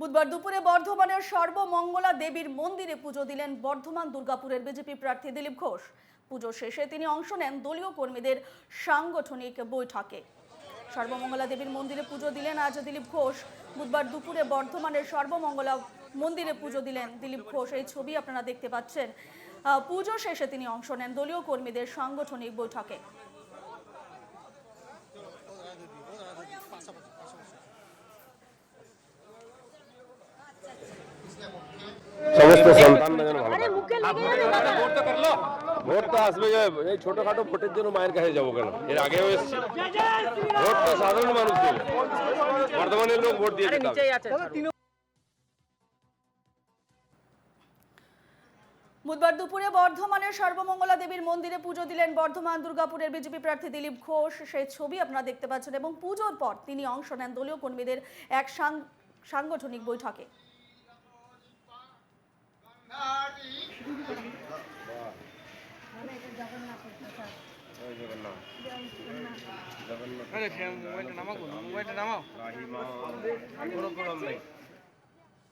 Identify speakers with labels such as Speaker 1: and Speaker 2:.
Speaker 1: বুধবার দুপুরে বর্ধমানের সর্বমঙ্গলা দেবীর মন্দিরে পুজো দিলেন বর্ধমান দুর্গাপুরের বিজেপি প্রার্থী দিলীপ ঘোষ। পুজো শেষে তিনি অংশ নেন দলীয় কর্মীদের সাংগঠনিক বৈঠকে। সর্বমঙ্গলা দেবীর মন্দিরে পুজো দিলেন আজ দিলীপ ঘোষ। বুধবার দুপুরে বর্ধমানের সর্বমঙ্গলা মন্দিরে পুজো দিলেন দিলীপ ঘোষ। এই ছবি আপনারা দেখতে পাচ্ছেন। পুজো শেষে তিনি অংশ নেন দলীয় কর্মীদের সাংগঠনিক বৈঠকে।
Speaker 2: সন্তানরা যেন ভালো ভোট তো আসবে এই ছোটখাটো ভোটের জন্য মায়ের কাছে যাব কেন? এর আগেও এসেছি। ভোট তো সাধারণ মানুষ দেবে। বর্ধমানের লোক ভোট দিয়ে
Speaker 1: বুধবার দুপুরে বর্ধমানের সর্বমঙ্গলা দেবীর মন্দিরে পুজো দিলেন বর্ধমান দুর্গাপুরের বিজেপি প্রার্থী দিলীপ ঘোষ। সেই ছবি আপনারা দেখতে পাচ্ছেন এবং পুজোর পর তিনি অংশ নেন দলীয় কর্মীদের এক সাং- সাংগঠনিক বৈঠকে।
Speaker 3: আরে মোবাইলটা নামাও মোবাইলটা নামাও।
Speaker 2: কোনো প্রবলেম নেই।